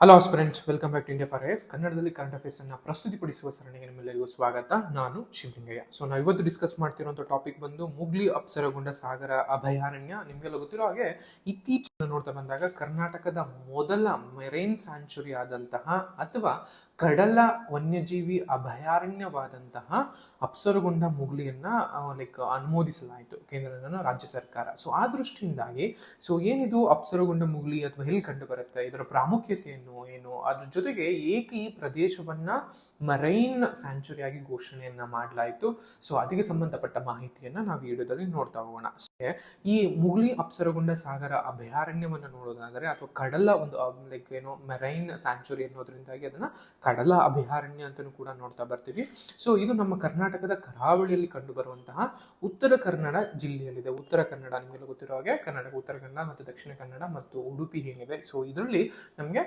Hello friends welcome back to India for S ಕನ್ನಡದಲ್ಲಿ current affairs ಅನ್ನು ಪ್ರಸ್ತುತಿಪಡಿಸುವ ಸರಣಿಗೆ ನಿಮ್ಮೆಲ್ಲರಿಗೂ ಸ್ವಾಗತ. ನಾನು ಶಿವಲಿಂಗಯ್ಯ. ಸೊ ನಾವು ಇವತ್ತು ಡಿಸ್ಕಸ್ ಮಾಡ್ತಿರುವಂಥ ಟಾಪಿಕ್ ಬಂದು ಮುಗ್ಲಿ ಅಪ್ಸರಗೊಂಡ ಸಾಗರ, ಅಭಯಾರಣ್ಯ. ನಿಮಗೆಲ್ಲ ಗೊತ್ತಿರೋ ಹಾಗೆ ಇತ್ತೀಚಿನ ನೋಡ್ತಾ ಬಂದಾಗ ಕರ್ನಾಟಕದ ಮೊದಲ ಮೆರೈನ್ ಸ್ಯಾಂಚುರಿ ಆದಂತಹ ಅಥವಾ ಕಡಲ ವನ್ಯಜೀವಿ ಅಭಯಾರಣ್ಯವಾದಂತಹ ಅಪ್ಸರಗೊಂಡ ಮುಗ್ಲಿಯನ್ನ ಲೈಕ್ ಅನುಮೋದಿಸಲಾಯಿತು ಕೇಂದ್ರ ರಾಜ್ಯ ಸರ್ಕಾರ. ಸೊ ಆ ದೃಷ್ಟಿಯಿಂದಾಗಿ ಸೊ ಏನಿದು ಅಪ್ಸರಗೊಂಡ ಮುಗ್ಲಿ ಅಥವಾ ಎಲ್ಲಿ ಕಂಡು ಬರುತ್ತೆ ಇದರ ಪ್ರಾಮುಖ್ಯತೆಯನ್ನು ಏನು ಅದ್ರ ಜೊತೆಗೆ ಏಕೆ ಈ ಪ್ರದೇಶವನ್ನ ಮರೈನ್ ಸ್ಯಾಂಚುರಿ ಆಗಿ ಘೋಷಣೆಯನ್ನ ಮಾಡಲಾಯಿತು? ಸೊ ಅದಕ್ಕೆ ಸಂಬಂಧಪಟ್ಟ ಮಾಹಿತಿಯನ್ನ ನಾವು ವಿಡಿಯೋದಲ್ಲಿ ನೋಡ್ತಾ ಹೋಗೋಣ. ಈ ಮುಗ್ಲಿ ಅಪ್ಸರಗೊಂಡ ಸಾಗರ ಅಭಯಾರಣ್ಯವನ್ನ ನೋಡೋದಾದರೆ, ಅಥವಾ ಕಡಲ ಒಂದು ಲೈಕ್ ಏನು ಮೆರೈನ್ ಸ್ಯಾಂಚುರಿ ಅನ್ನೋದ್ರಿಂದಾಗಿ ಅದನ್ನ ಕಡಲ ಅಭಯಾರಣ್ಯ ಅಂತಲೂ ಕೂಡ ನೋಡ್ತಾ ಬರ್ತೀವಿ. ಸೊ ಇದು ನಮ್ಮ ಕರ್ನಾಟಕದ ಕರಾವಳಿಯಲ್ಲಿ ಕಂಡುಬರುವಂತಹ ಉತ್ತರ ಕನ್ನಡ ಜಿಲ್ಲೆಯಲ್ಲಿದೆ. ಉತ್ತರ ಕನ್ನಡ ನಿಮಗೆಲ್ಲ ಗೊತ್ತಿರೋ ಹಾಗೆ ಕರ್ನಾಟಕ, ಉತ್ತರ ಕನ್ನಡ ಮತ್ತು ದಕ್ಷಿಣ ಕನ್ನಡ ಮತ್ತು ಉಡುಪಿ ಏನಿದೆ. ಸೊ ಇದರಲ್ಲಿ ನಮಗೆ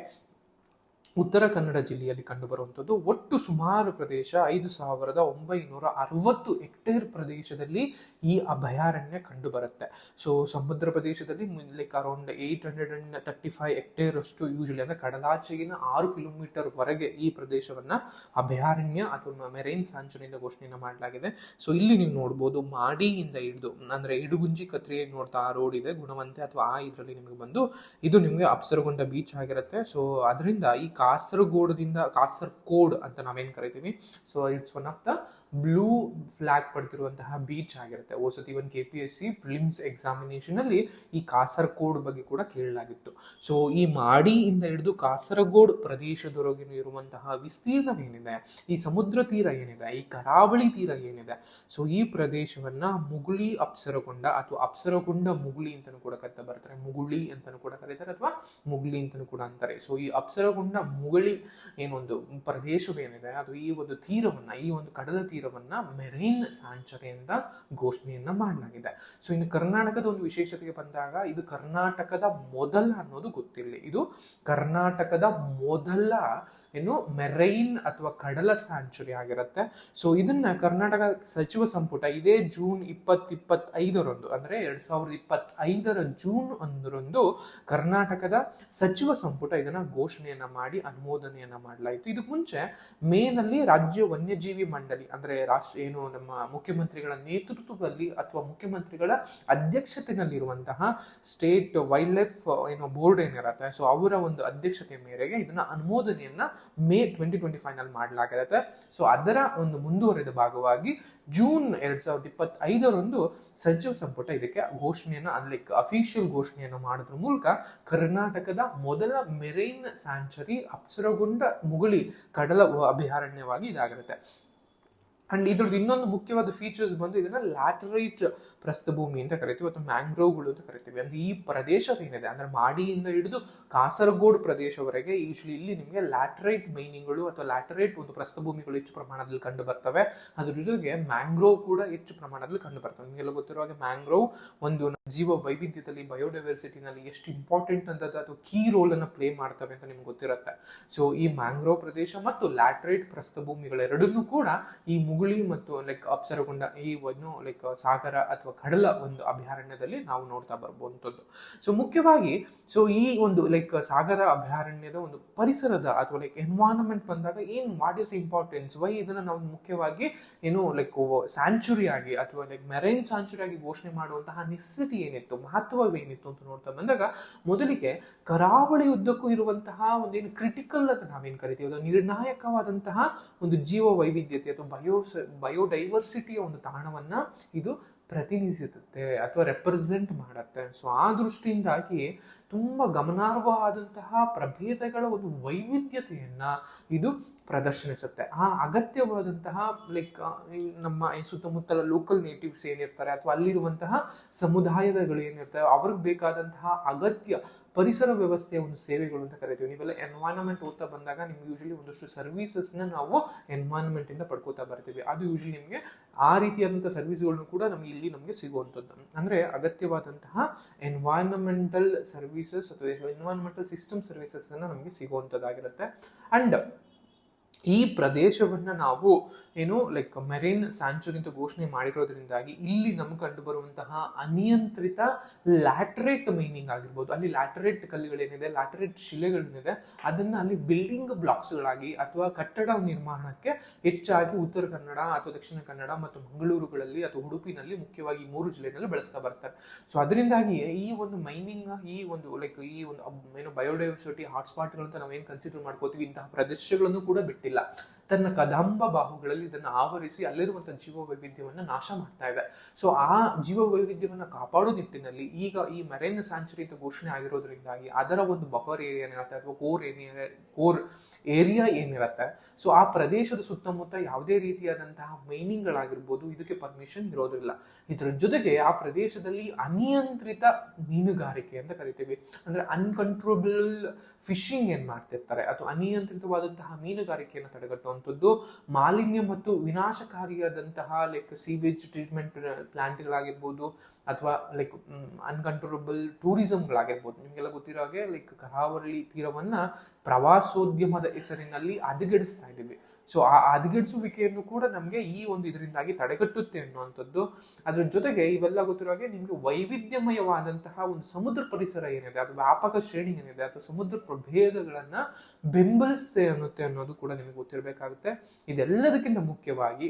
ಉತ್ತರ ಕನ್ನಡ ಜಿಲ್ಲೆಯಲ್ಲಿ ಕಂಡುಬರುವಂಥದ್ದು. ಒಟ್ಟು ಸುಮಾರು ಪ್ರದೇಶ ಐದು ಸಾವಿರದ ಒಂಬೈನೂರ ಅರವತ್ತು ಹೆಕ್ಟೇರ್ ಪ್ರದೇಶದಲ್ಲಿ ಈ ಅಭಯಾರಣ್ಯ ಕಂಡುಬರುತ್ತೆ. ಸೊ ಸಮುದ್ರ ಪ್ರದೇಶದಲ್ಲಿ like around eight hundred and thirty five hectare ಅಷ್ಟು ಯೂಶಲಿ ಅಂದರೆ ಕಡಲಾಚೆಗಿನ ಆರು ಕಿಲೋಮೀಟರ್ ವರೆಗೆ ಈ ಪ್ರದೇಶವನ್ನ ಅಭಯಾರಣ್ಯ ಅಥವಾ ಮೆರೈನ್ ಸಾಂಚನೆಯಿಂದ ಘೋಷಣೆಯನ್ನು ಮಾಡಲಾಗಿದೆ. ಸೊ ಇಲ್ಲಿ ನೀವು ನೋಡ್ಬೋದು ಮಾಡಿಯಿಂದ ಹಿಡಿದು, ಅಂದರೆ ಇಡುಗುಂಜಿ ಕತ್ರಿ ನೋಡ್ತಾ ಆ ರೋಡ್ ಇದೆ, ಗುಣವಂತೆ ಅಥವಾ ಆ ಇದರಲ್ಲಿ ನಿಮಗೆ ಬಂದು ಇದು ನಿಮಗೆ ಅಪ್ಸರಗೊಂಡ ಬೀಚ್ ಆಗಿರುತ್ತೆ. ಸೊ ಅದರಿಂದ ಈ ಕಾಸರಗೋಡದಿಂದ ಕಾಸರಗೋಡ್ ಅಂತ ನಾವೇನು ಕರಿತೀವಿ? So it's one of the blue flag ಪಡೆದಿರುವಂತಹ beach ಆಗಿರುತ್ತೆ. ಓಸತಿ one K P S C prelims examination ಅಲ್ಲಿ ಈ ಕಾಸರಗೋಡ್ ಬಗ್ಗೆ ಕೂಡ ಕೇಳಲಾಗಿತ್ತು. ಸೊ ಈ ಮಾಡಿಯಿಂದ ಹಿಡಿದು ಕಾಸರಗೋಡ್ ಪ್ರದೇಶದೊಳಗೆ ಇರುವಂತಹ ವಿಸ್ತೀರ್ಣವೇನಿದೆ? ಈ ಸಮುದ್ರ ತೀರ ಏನಿದೆ? ಈ ಕರಾವಳಿ ತೀರ ಏನಿದೆ? ಸೊ ಈ ಪ್ರದೇಶವನ್ನ ಮುಗುಳಿ ಅಪ್ಸರಗೊಂಡ ಅಥವಾ ಅಪ್ಸರಗೊಂಡ ಮುಗುಳಿ ಅಂತಲೂ ಕೂಡ ಕತ್ತ ಬರ್ತಾರೆ. ಮುಗುಳಿ ಅಂತಲೂ ಕೂಡ ಕರೀತಾರೆ ಅಥವಾ ಮುಗುಳಿ ಅಂತಲೂ ಕೂಡ ಅಂತಾರೆ. ಸೊ ಈ ಅಪ್ಸರಗೊಂಡ ಮುಗುಳಿ ಏನೊಂದು ಪ್ರದೇಶವೇನಿದೆ, ಅದು ಈ ಒಂದು ತೀರವನ್ನು, ಈ ಒಂದು ಕಡಲ ತೀರವನ್ನು ಮೆರೈನ್ ಅಂತ ಘೋಷಣೆಯನ್ನ ಮಾಡಲಾಗಿದೆ. ಸೊ ಇನ್ನು ಕರ್ನಾಟಕದ ಒಂದು ವಿಶೇಷತೆಗೆ ಬಂದಾಗ ಇದು ಕರ್ನಾಟಕದ ಮೊದಲ ಅನ್ನೋದು ಗೊತ್ತಿರಲಿ ಇದು ಕರ್ನಾಟಕದ ಮೊದಲ ಏನು ಮೆರೈನ್ ಅಥವಾ ಕಡಲ ಸ್ಯಾಂಚುರಿ ಆಗಿರುತ್ತೆ. ಸೊ ಇದನ್ನ ಕರ್ನಾಟಕ ಸಚಿವ ಸಂಪುಟ ಇದೇ ಜೂನ್ ಇಪ್ಪತ್ ಇಪ್ಪತ್ತೈದರಂದು ಅಂದ್ರೆ ಎರಡ್ ಸಾವಿರದ ಇಪ್ಪತ್ತೈದರ ಜೂನ್ ಒಂದರಂದು ಕರ್ನಾಟಕದ ಸಚಿವ ಸಂಪುಟ ಇದನ್ನ ಘೋಷಣೆಯನ್ನ ಮಾಡಿ ಅನುಮೋದನೆಯನ್ನ ಮಾಡಲಾಯಿತು. ಇದಕ್ಕೆ ಮುಂಚೆ ಮೇನಲ್ಲಿ ರಾಜ್ಯ ವನ್ಯಜೀವಿ ಮಂಡಳಿ, ಅಂದ್ರೆ ರಾಷ್ಟ್ರ ಏನು ನಮ್ಮ ಮುಖ್ಯಮಂತ್ರಿಗಳ ನೇತೃತ್ವದಲ್ಲಿ ಅಥವಾ ಮುಖ್ಯಮಂತ್ರಿಗಳ ಅಧ್ಯಕ್ಷತೆಯಲ್ಲಿರುವಂತಹ ಸ್ಟೇಟ್ ವೈಲ್ಡ್ ಲೈಫ್ ಏನು ಬೋರ್ಡ್ ಏನಿರುತ್ತೆ, ಸೊ ಅವರ ಒಂದು ಅಧ್ಯಕ್ಷತೆ ಮೇರೆಗೆ ಇದನ್ನ ಅನುಮೋದನೆಯನ್ನ ಮೇ ಟ್ವೆಂಟಿ ಟ್ವೆಂಟಿ ಫೈವ್ನಲ್ಲಿ ಮಾಡಲಾಗಿರುತ್ತೆ ಸೊ ಅದರ ಒಂದು ಮುಂದುವರೆದ ಭಾಗವಾಗಿ ಜೂನ್ ಎರಡ್ ಸಾವಿರದ ಇಪ್ಪತ್ತೈದರಂದು ಸಚಿವ ಸಂಪುಟ ಇದಕ್ಕೆ ಘೋಷಣೆಯನ್ನ ಲೈಕ್ ಅಫಿಷಿಯಲ್ ಘೋಷಣೆಯನ್ನು ಮಾಡೋದ್ರ ಮೂಲಕ ಕರ್ನಾಟಕದ ಮೊದಲ ಮೆರೈನ್ ಸ್ಯಾಂಚುರಿ ಅಪ್ಸರಗೊಂಡ ಮುಗುಳಿ ಕಡಲ ಅಭಯಾರಣ್ಯವಾಗಿ ಇದಾಗಿರುತ್ತೆ. ಅಂಡ್ ಇದ್ರದ್ದು ಇನ್ನೊಂದು ಮುಖ್ಯವಾದ ಫೀಚರ್ಸ್ ಬಂದು ಇದನ್ನ ಲ್ಯಾಟರೈಟ್ ಪ್ರಸ್ಥಭೂಮಿ ಅಂತ ಕರಿತೀವಿ, ಅಥವಾ ಮ್ಯಾಂಗ್ರೋವ್ಗಳು ಅಂತ ಕರಿತೀವಿ. ಅಂದ್ರೆ ಈ ಪ್ರದೇಶವೇನಿದೆ ಅಂದ್ರೆ ಮಾಡಿಯಿಂದ ಹಿಡಿದು ಕಾಸರಗೋಡ್ ಪ್ರದೇಶವರೆಗೆ ಯೂಶಲಿ ಇಲ್ಲಿ ನಿಮಗೆ ಲ್ಯಾಟರೈಟ್ ಮೈನಿಂಗ್ಗಳು ಅಥವಾ ಲ್ಯಾಟರೈಟ್ ಒಂದು ಪ್ರಸ್ಥಭೂಮಿಗಳು ಹೆಚ್ಚು ಪ್ರಮಾಣದಲ್ಲಿ ಕಂಡು ಬರ್ತವೆ. ಅದ್ರ ಜೊತೆಗೆ ಮ್ಯಾಂಗ್ರೋವ್ ಕೂಡ ಹೆಚ್ಚು ಪ್ರಮಾಣದಲ್ಲಿ ಕಂಡು ಬರ್ತವೆ. ನಿಮಗೆಲ್ಲ ಗೊತ್ತಿರೋ ಹಾಗೆ ಮ್ಯಾಂಗ್ರೋವ್ ಒಂದು ಜೀವ ವೈವಿಧ್ಯದಲ್ಲಿ ಬಯೋಡೈವರ್ಸಿಟಿನಲ್ಲಿ ಎಷ್ಟು ಇಂಪಾರ್ಟೆಂಟ್ ಅಂತ ಅಥವಾ ಕೀ ರೋಲ್ ಅನ್ನು ಪ್ಲೇ ಮಾಡ್ತವೆ ಅಂತ ನಿಮ್ಗೆ ಗೊತ್ತಿರುತ್ತೆ. ಸೊ ಈ ಮ್ಯಾಂಗ್ರೋವ್ ಪ್ರದೇಶ ಮತ್ತು ಲ್ಯಾಟರೈಟ್ ಪ್ರಸ್ಥಭೂಮಿಗಳೆರಡನ್ನೂ ಕೂಡ ಈ ಮುಗುಳಿ ಮತ್ತು ಲೈಕ್ ಅಪ್ಸರಗೊಂಡ ಈ ಒಂದು ಲೈಕ್ ಸಾಗರ ಅಥವಾ ಕಡಲ ಒಂದು ಅಭಯಾರಣ್ಯದಲ್ಲಿ ನಾವು ನೋಡ್ತಾ ಬರ್ಬೋದಂಥದ್ದು ಸೊ ಮುಖ್ಯವಾಗಿ ಸೊ ಈ ಒಂದು ಲೈಕ್ ಸಾಗರ ಅಭಯಾರಣ್ಯದ ಒಂದು ಪರಿಸರದ ಅಥವಾ ಲೈಕ್ ಎನ್ವೈರನ್ಮೆಂಟ್ ಬಂದಾಗ ಏನು ವಾಟ್ ಇಸ್ ಇಂಪಾರ್ಟೆನ್ಸ್ ವೈ ಇದನ್ನ ನಾವು ಮುಖ್ಯವಾಗಿ, ಏನು ಲೈಕ್ ಸ್ಯಾಂಚುರಿ ಆಗಿ ಅಥವಾ ಲೈಕ್ ಮೆರೈನ್ ಸ್ಯಾಂಚುರಿ ಆಗಿ ಘೋಷಣೆ ಮಾಡುವಂತಹ ನೆಸೆಸಿಟಿ ಏನಿತ್ತು, ಮಹತ್ವವೇನಿತ್ತು ಅಂತ ನೋಡ್ತಾ ಬಂದಾಗ, ಮೊದಲಿಗೆ ಕರಾವಳಿ ಉದ್ದಕ್ಕೂ ಇರುವಂತಹ ಒಂದೇನು ಕ್ರಿಟಿಕಲ್ ಅಂತ ನಾವೇನು ಕರಿತೀವಿ? ಅದು ನಿರ್ಣಾಯಕವಾದಂತಹ ಒಂದು ಜೀವ ವೈವಿಧ್ಯತೆ ಅಥವಾ ಬಯೋ ಬಯೋಡೈವರ್ಸಿಟಿಯ ಒಂದು ತಾಣವನ್ನ ಇದು ಪ್ರತಿನಿಧಿಸುತ್ತೆ ಅಥವಾ ರೆಪ್ರೆಸೆಂಟ್ ಮಾಡುತ್ತೆ. ಸೊ ಆ ದೃಷ್ಟಿಯಿಂದಾಗಿ ತುಂಬ ಗಮನಾರ್ಹವಾದಂತಹ ಪ್ರಭೇದಗಳ ಒಂದು ವೈವಿಧ್ಯತೆಯನ್ನು ಇದು ಪ್ರದರ್ಶನಿಸುತ್ತೆ. ಆ ಅಗತ್ಯವಾದಂತಹ ಲೈಕ್ ನಮ್ಮ ಸುತ್ತಮುತ್ತಲ ಲೋಕಲ್ ನೇಟಿವ್ಸ್ ಏನಿರ್ತಾರೆ ಅಥವಾ ಅಲ್ಲಿರುವಂತಹ ಸಮುದಾಯದಗಳು ಏನಿರ್ತವೆ, ಅವ್ರಿಗೆ ಬೇಕಾದಂತಹ ಅಗತ್ಯ ಪರಿಸರ ವ್ಯವಸ್ಥೆಯ ಒಂದು ಸೇವೆಗಳು ಅಂತ ಕರಿತೀವಿ. ನೀವೆಲ್ಲ ಎನ್ವೈರನ್ಮೆಂಟ್ ಓದ್ತಾ ಬಂದಾಗ ನಿಮ್ಗೆ ಯೂಶಲಿ ಒಂದಷ್ಟು ಸರ್ವೀಸಸ್ನ ನಾವು ಎನ್ವೈರನ್ಮೆಂಟ್ ಇಂದ ಪಡ್ಕೋತಾ ಬರ್ತೀವಿ. ಅದು ಯೂಶಲಿ ನಿಮಗೆ ಆ ರೀತಿಯಾದಂಥ ಸರ್ವಿಸ್ಗಳನ್ನು ಕೂಡ ನಮಗೆ ಇಲ್ಲಿ ನಮಗೆ ಸಿಗುವಂಥದ್ದು. ಅಂದರೆ ಅಗತ್ಯವಾದಂತಹ ಎನ್ವೈರನ್ಮೆಂಟಲ್ ಸರ್ವಿಸಸ್ ಅಥವಾ ಎನ್ವೈರನ್ಮೆಂಟಲ್ ಸಿಸ್ಟಮ್ ಸರ್ವಿಸಸ್ ನಮಗೆ ಸಿಗುವಂಥದ್ದಾಗಿರುತ್ತೆ. ಅಂಡ್ ಈ ಪ್ರದೇಶವನ್ನ ನಾವು ಏನು ಲೈಕ್ ಮೆರಿನ್ ಸ್ಯಾಂಚುರಿ ಅಂತ ಘೋಷಣೆ ಮಾಡಿರೋದ್ರಿಂದಾಗಿ ಇಲ್ಲಿ ನಮ್ಗೆ ಕಂಡು ಬರುವಂತಹ ಅನಿಯಂತ್ರಿತ ಲ್ಯಾಟರೇಟ್ ಮೈನಿಂಗ್ ಆಗಿರ್ಬೋದು. ಅಲ್ಲಿ ಲ್ಯಾಟರೇಟ್ ಕಲ್ಲುಗಳೇನಿದೆ ಲ್ಯಾಟರೇಟ್ ಶಿಲೆಗಳೇನಿದೆ, ಅದನ್ನ ಅಲ್ಲಿ ಬಿಲ್ಡಿಂಗ್ ಬ್ಲಾಕ್ಸ್ಗಳಾಗಿ ಅಥವಾ ಕಟ್ಟಡ ನಿರ್ಮಾಣಕ್ಕೆ ಹೆಚ್ಚಾಗಿ ಉತ್ತರ ಕನ್ನಡ ಅಥವಾ ದಕ್ಷಿಣ ಕನ್ನಡ ಮತ್ತು ಮಂಗಳೂರುಗಳಲ್ಲಿ ಅಥವಾ ಉಡುಪಿನಲ್ಲಿ ಮುಖ್ಯವಾಗಿ ಮೂರು ಜಿಲ್ಲೆಗಳಲ್ಲಿ ಬಳಸ್ತಾ ಬರ್ತಾರೆ. ಸೊ ಅದರಿಂದಾಗಿ ಈ ಒಂದು ಮೈನಿಂಗ್ ಈ ಒಂದು ಲೈಕ್ ಈ ಒಂದು ಏನು ಬಯೋಡೈವರ್ಸಿಟಿ ಹಾಟ್ಸ್ಪಾಟ್ಗಳಂತ ನಾವೇನು ಕನ್ಸಿಡರ್ ಮಾಡ್ಕೋತೀವಿ, ಇಂತಹ ಪ್ರದೇಶಗಳನ್ನು ಕೂಡ ಬಿಟ್ಟಿಲ್ಲ. ಇಲ್ಲ ತನ್ನ ಕದಂಬ ಬಾಹುಗಳಲ್ಲಿ ಇದನ್ನು ಆವರಿಸಿ ಅಲ್ಲಿರುವಂಥ ಜೀವ ವೈವಿಧ್ಯವನ್ನ ನಾಶ ಮಾಡ್ತಾ ಇದೆ. ಸೊ ಆ ಜೀವ ವೈವಿಧ್ಯವನ್ನು ಕಾಪಾಡೋ ನಿಟ್ಟಿನಲ್ಲಿ ಈಗ ಈ ಮೆರೈನ್ ಸ್ಯಾಂಚುರಿ ಘೋಷಣೆ ಆಗಿರೋದ್ರಿಂದಾಗಿ ಅದರ ಒಂದು ಬಫರ್ ಏರಿಯಾ ಏನಿರುತ್ತೆ ಅಥವಾ ಕೋರ್ ಏರಿಯಾ ಕೋರ್ ಏರಿಯಾ ಏನಿರುತ್ತೆ? ಸೊ ಆ ಪ್ರದೇಶದ ಸುತ್ತಮುತ್ತ ಯಾವುದೇ ರೀತಿಯಾದಂತಹ ಮೈನಿಂಗ್ಗಳಾಗಿರ್ಬೋದು ಇದಕ್ಕೆ ಪರ್ಮಿಷನ್ ಇರೋದಿಲ್ಲ. ಇದರ ಜೊತೆಗೆ ಆ ಪ್ರದೇಶದಲ್ಲಿ ಅನಿಯಂತ್ರಿತ ಮೀನುಗಾರಿಕೆ ಅಂತ ಕರಿತೀವಿ. ಅಂದ್ರೆ ಅನ್ಕಂಟ್ರೋಬಲ್ ಫಿಶಿಂಗ್ ಏನ್ ಮಾಡ್ತಿರ್ತಾರೆ? ಅಥವಾ ಅನಿಯಂತ್ರಿತವಾದಂತಹ ಮೀನುಗಾರಿಕೆಯನ್ನು ತಡೆಗಟ್ಟುವಂಥದ್ದು ಮಾಲಿನ್ಯ ಮತ್ತು ವಿನಾಶಕಾರಿಯಾದಂತಹ ಲೈಕ್ ಸೀವೇಜ್ ಟ್ರೀಟ್ಮೆಂಟ್ ಪ್ಲಾಂಟ್ಗಳಾಗಿರ್ಬೋದು ಅಥವಾ ಲೈಕ್ ಅನ್ಕಂಟ್ರೋಲಬಲ್ ಟೂರಿಸಮ್ಗಳಾಗಿರ್ಬೋದು ನಿಮಗೆಲ್ಲ ಗೊತ್ತಿರೋ ಹಾಗೆ ಲೈಕ್ ಕರಾವಳಿ ತೀರವನ್ನು ಪ್ರವಾಸೋದ್ಯಮದ ಹೆಸರಿನಲ್ಲಿ ಹದಗೆಡಿಸ್ತಾ ಇದ್ದೀವಿ. ಸೊ ಆ ಹದಗೆಡಿಸುವಿಕೆಯನ್ನು ಕೂಡ ನಮಗೆ ಈ ಒಂದು ಇದರಿಂದಾಗಿ ತಡೆಗಟ್ಟುತ್ತೆ ಅನ್ನುವಂಥದ್ದು. ಅದರ ಜೊತೆಗೆ ಇವೆಲ್ಲ ಗೊತ್ತಿರೋ ಹಾಗೆ ನಿಮಗೆ ವೈವಿಧ್ಯಮಯವಾದಂತಹ ಒಂದು ಸಮುದ್ರ ಪರಿಸರ ಏನಿದೆ ಅದು ವ್ಯಾಪಕ ಶ್ರೇಣಿ ಏನಿದೆ ಅಥವಾ ಸಮುದ್ರ ಪ್ರಭೇದಗಳನ್ನ ಬೆಂಬಲಿಸುತ್ತೆ ಅನ್ನುತ್ತೆ ಅನ್ನೋದು ಕೂಡ ನಿಮಗೆ ಗೊತ್ತಿರಬೇಕಾಗುತ್ತೆ. ಇದೆಲ್ಲದಕ್ಕಿಂತ ಮುಖ್ಯವಾಗಿ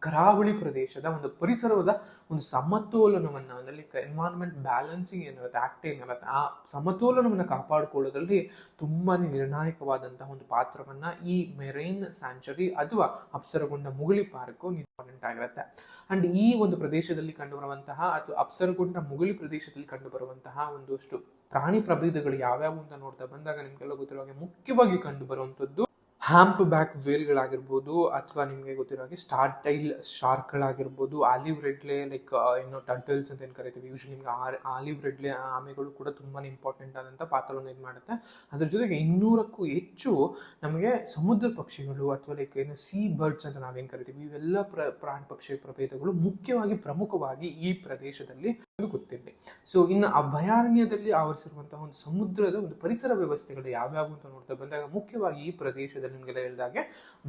ಕರಾವಳಿ ಪ್ರದೇಶದ ಒಂದು ಪರಿಸರದ ಒಂದು ಸಮತೋಲನವನ್ನು, ಅದರಲ್ಲಿ ಎನ್ವೈರನ್ಮೆಂಟ್ ಬ್ಯಾಲೆನ್ಸಿಂಗ್ ಏನಿರುತ್ತೆ ಆಕ್ಟ್ ಏನಿರುತ್ತೆ, ಆ ಸಮತೋಲನವನ್ನು ಕಾಪಾಡಿಕೊಳ್ಳೋದ್ರಲ್ಲಿ ತುಂಬಾ ನಿರ್ಣಾಯಕವಾದಂತಹ ಒಂದು ಪಾತ್ರವನ್ನು ಈ ಮೆರೈನ್ ಸ್ಯಾಂಚುರಿ ಅಥವಾ ಅಪ್ಸರಗೊಂಡ ಮುಗುಳಿ ಪಾರ್ಕು ಇಂಪಾರ್ಟೆಂಟ್ ಆಗಿರುತ್ತೆ. ಅಂಡ್ ಈ ಒಂದು ಪ್ರದೇಶದಲ್ಲಿ ಕಂಡುಬರುವಂತಹ ಅಥವಾ ಅಪ್ಸರಗೊಂಡ ಮುಗುಳಿ ಪ್ರದೇಶದಲ್ಲಿ ಕಂಡುಬರುವಂತಹ ಒಂದಷ್ಟು ಪ್ರಾಣಿ ಪ್ರಭೇದಗಳು ಯಾವ್ಯಾವು ಅಂತ ನೋಡ್ತಾ ಬಂದಾಗ ನಿಮ್ಗೆಲ್ಲ ಗೊತ್ತಿರೋ ಹಾಗೆ ಮುಖ್ಯವಾಗಿ ಕಂಡು ಬರುವಂಥದ್ದು ಹ್ಯಾಂಪ್ ಬ್ಯಾಕ್ ವೇಲ್ಗಳಾಗಿರ್ಬೋದು ಅಥವಾ ನಿಮಗೆ ಗೊತ್ತಿರೋ ಹಾಗೆ ಸ್ಟಾರ್ ಟೈಲ್ ಶಾರ್ಕ್ಗಳಾಗಿರ್ಬೋದು, ಆಲಿವ್ ರೆಡ್ಲೆ ಲೈಕ್ ಏನು ಟರ್ಟಲ್ಸ್ ಅಂತ ಏನು ಕರಿತೀವಿ ಯೂಶ್ವಲಿ ನಿಮ್ಗೆ ಆಲಿವ್ ರೆಡ್ಲೆ ಆಮೆಗಳು ಕೂಡ ತುಂಬಾ ಇಂಪಾರ್ಟೆಂಟ್ ಆದಂಥ ಪಾತ್ರವನ್ನು ಇದು ಮಾಡುತ್ತೆ. ಅದ್ರ ಜೊತೆಗೆ ಇನ್ನೂರಕ್ಕೂ ಹೆಚ್ಚು ನಮಗೆ ಸಮುದ್ರ ಪಕ್ಷಿಗಳು ಅಥವಾ ಲೈಕ್ ಏನು ಸೀ ಬರ್ಡ್ಸ್ ಅಂತ ನಾವೇನು ಕರಿತೀವಿ, ಇವೆಲ್ಲ ಪ್ರ, ಪ್ರಾಣಿ ಪಕ್ಷಿ ಪ್ರಭೇದಗಳು ಮುಖ್ಯವಾಗಿ ಪ್ರಮುಖವಾಗಿ ಈ ಪ್ರದೇಶದಲ್ಲಿ ಗೊತ್ತಿರಲಿ. ಸೊ ಇನ್ನು ಅಭಯಾರಣ್ಯದಲ್ಲಿ ಆವರಿಸಿರುವಂತಹ ಒಂದು ಸಮುದ್ರದ ಒಂದು ಪರಿಸರ ವ್ಯವಸ್ಥೆಗಳು ಯಾವ್ಯಾವು ಅಂತ ನೋಡ್ತಾ ಬಂದಾಗ ಮುಖ್ಯವಾಗಿ ಈ ಪ್ರದೇಶದಲ್ಲಿ ನಿಮಗೆಲ್ಲ ಹೇಳಿದಾಗೆ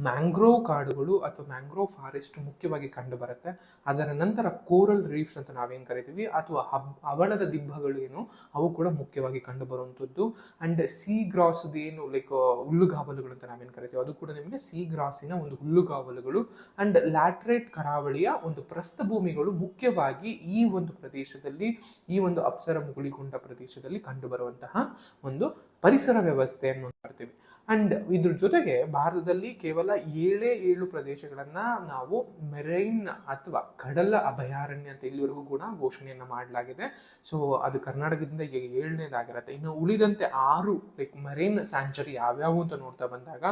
ಮ್ಯಾಂಗ್ರೋವ್ ಕಾಡುಗಳು ಅಥವಾ ಮ್ಯಾಂಗ್ರೋವ್ ಫಾರೆಸ್ಟ್ ಮುಖ್ಯವಾಗಿ ಕಂಡು ಬರುತ್ತೆ ಅದರ ನಂತರ ಕೋರಲ್ ರೀಫ್ಸ್ ಅಂತ ನಾವೇನು ಕರಿತೀವಿ? ಅಥವಾ ಹಬ್ ದಿಬ್ಬಗಳು ಏನು? ಅವು ಕೂಡ ಮುಖ್ಯವಾಗಿ ಕಂಡು ಬರುವಂಥದ್ದು ಅಂಡ್ ಸಿ ಗ್ರಾಸ್ ಏನು ಲೈಕ್ ಹುಲ್ಲುಗಾವಲುಗಳು ಅಂತ ನಾವೇನು ಕರಿತೀವಿ? ಅದು ಕೂಡ ನಿಮಗೆ ಸಿ ಗ್ರಾಸಿನ ಒಂದು ಹುಲ್ಲುಗಾವಲುಗಳು. ಅಂಡ್ ಲ್ಯಾಟ್ರೇಟ್ ಕರಾವಳಿಯ ಒಂದು ಪ್ರಸ್ಥಭೂಮಿಗಳು ಮುಖ್ಯವಾಗಿ ಈ ಒಂದು ಪ್ರದೇಶದಲ್ಲಿ, ಈ ಒಂದು ಅಪ್ಸರ ಮುಗುಳಿಕೊಂಡ ಪ್ರದೇಶದಲ್ಲಿ ಕಂಡುಬರುವಂತಹ ಒಂದು ಪರಿಸರ ವ್ಯವಸ್ಥೆಯನ್ನು ಮಾಡ್ತೀವಿ. ಅಂಡ್ ಇದ್ರ ಜೊತೆಗೆ ಭಾರತದಲ್ಲಿ ಕೇವಲ ಏಳೇ ಏಳು ಪ್ರದೇಶಗಳನ್ನ ನಾವು ಮೆರೈನ್ ಅಥವಾ ಕಡಲ ಅಭಯಾರಣ್ಯ ಅಂತ ಇಲ್ಲಿವರೆಗೂ ಕೂಡ ಘೋಷಣೆಯನ್ನು ಮಾಡಲಾಗಿದೆ. ಸೊ ಅದು ಕರ್ನಾಟಕದಿಂದ ಏಳನೇದಾಗಿರುತ್ತೆ. ಇನ್ನು ಉಳಿದಂತೆ ಆರು ಲೈಕ್ ಮರೈನ್ ಸ್ಯಾಂಚುರಿ ಯಾವ್ಯಾವು ಅಂತ ನೋಡ್ತಾ ಬಂದಾಗ,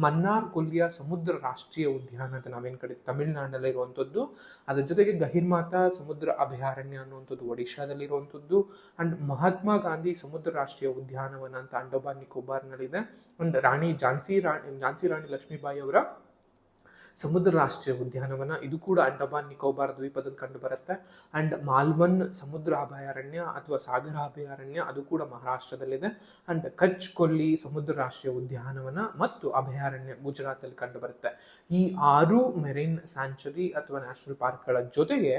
ಮನ್ನಾರ್, ಕೊಲ್ಲಿಯ ಸಮುದ್ರ ರಾಷ್ಟ್ರೀಯ ಉದ್ಯಾನ ಅಂತ ನಾವೇನು ಕಡೆ, ತಮಿಳುನಾಡಲ್ಲಿ ಇರುವಂಥದ್ದು, ಅದ್ರ ಜೊತೆಗೆ ಗಹಿರ್ಮಾತ ಸಮುದ್ರ ಅಭಯಾರಣ್ಯ ಅನ್ನುವಂಥದ್ದು ಒಡಿಶಾದಲ್ಲಿ ಇರುವಂಥದ್ದು ಅಂಡ್ ಮಹಾತ್ಮ ಗಾಂಧಿ ಸಮುದ್ರ ರಾಷ್ಟ್ರೀಯ ಉದ್ಯಾನವನ ಅಂತ ಅಂಡಮಾನ್ ನಿಕೋಬಾರ್ನಲ್ಲಿದೆ ಅಂಡ್ ರಾಣಿ ಝಾನ್ಸಿ ರಾಣಿ ಝಾನ್ಸಿ ರಾಣಿ ಲಕ್ಷ್ಮೀಬಾಯಿ ಅವರ ಸಮುದ್ರ ರಾಷ್ಟ್ರೀಯ ಉದ್ಯಾನವನ. ಇದು ಕೂಡ ಅಂಡಮಾನ್ ನಿಕೋಬಾರ್ ದ್ವೀಪದಲ್ಲಿ ಕಂಡು ಬರುತ್ತೆ ಅಂಡ್ ಮಾಲ್ವನ್ ಸಮುದ್ರ ಅಭಯಾರಣ್ಯ ಅಥವಾ ಸಾಗರ ಅಭಯಾರಣ್ಯ, ಅದು ಕೂಡ ಮಹಾರಾಷ್ಟ್ರದಲ್ಲಿದೆ. ಅಂಡ್ ಕಚ್ ಕೊಲ್ಲಿ ಸಮುದ್ರ ರಾಷ್ಟ್ರೀಯ ಉದ್ಯಾನವನ ಮತ್ತು ಅಭಯಾರಣ್ಯ ಗುಜರಾತಲ್ಲಿ ಕಂಡು ಬರುತ್ತೆ ಈ ಆರು ಮೆರೈನ್ ಸ್ಯಾಂಚುರಿ ಅಥವಾ ನ್ಯಾಷನಲ್ ಪಾರ್ಕ್ಗಳ ಜೊತೆಗೆ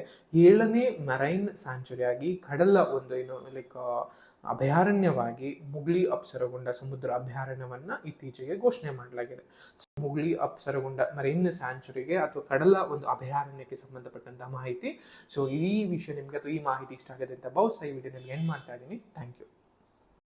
ಏಳನೇ ಮೆರೈನ್ ಸ್ಯಾಂಚುರಿಯಾಗಿ, ಕಡಲ ಒಂದು ಏನು ಲೈಕ್ ಅಭಯಾರಣ್ಯವಾಗಿ ಮುಗ್ಲಿ ಅಪ್ಸರಗೊಂಡ ಸಮುದ್ರ ಅಭಯಾರಣ್ಯವನ್ನ ಇತ್ತೀಚೆಗೆ ಘೋಷಣೆ ಮಾಡಲಾಗಿದೆ. ಮುಗ್ಲಿ ಅಪ್ಸರಗೊಂಡ ಮರೈನ್ ಸ್ಯಾಂಚುರಿಗೆ ಅಥವಾ ಕಡಲ ಒಂದು ಅಭಯಾರಣ್ಯಕ್ಕೆ ಸಂಬಂಧಪಟ್ಟಂತಹ ಮಾಹಿತಿ. ಸೊ ಈ ವಿಷಯ ನಿಮಗೆ ಅಥವಾ ಈ ಮಾಹಿತಿ ಇಷ್ಟ ಆಗಿದೆ ಅಂತ ಬಹುಶಃ ಈ ವಿಡಿಯೋ ನಿಮ್ಗೆ ಎಂಡ್ ಮಾಡ್ತಾ ಇದ್ದೀನಿ. Thank you